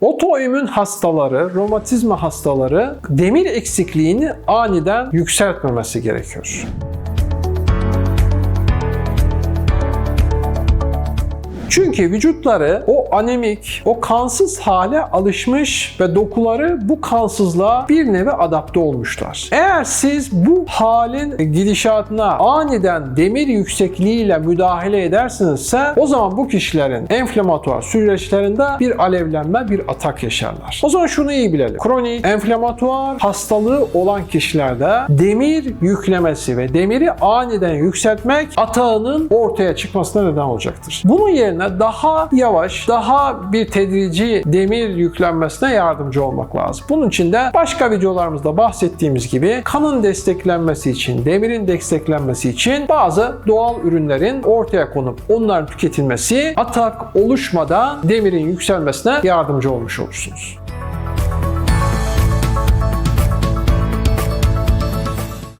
Otoimmün hastaları, romatizma hastaları demir eksikliğini aniden yükseltmemesi gerekiyor. Çünkü vücutları o anemik, o kansız hale alışmış ve dokuları bu kansızlığa bir nevi adapte olmuşlar. Eğer siz bu halin gidişatına aniden demir yüksekliğiyle müdahale edersinizse o zaman bu kişilerin enflamatuar süreçlerinde bir alevlenme, bir atak yaşarlar. O zaman şunu iyi bilelim. Kronik enflamatuar hastalığı olan kişilerde demir yüklemesi ve demiri aniden yükseltmek atağının ortaya çıkmasına neden olacaktır. Bunun yerine daha yavaş, daha bir tedrici demir yüklenmesine yardımcı olmak lazım. Bunun için de başka videolarımızda bahsettiğimiz gibi kanın desteklenmesi için, demirin desteklenmesi için bazı doğal ürünlerin ortaya konup onların tüketilmesi atak oluşmadan demirin yükselmesine yardımcı olmuş olursunuz.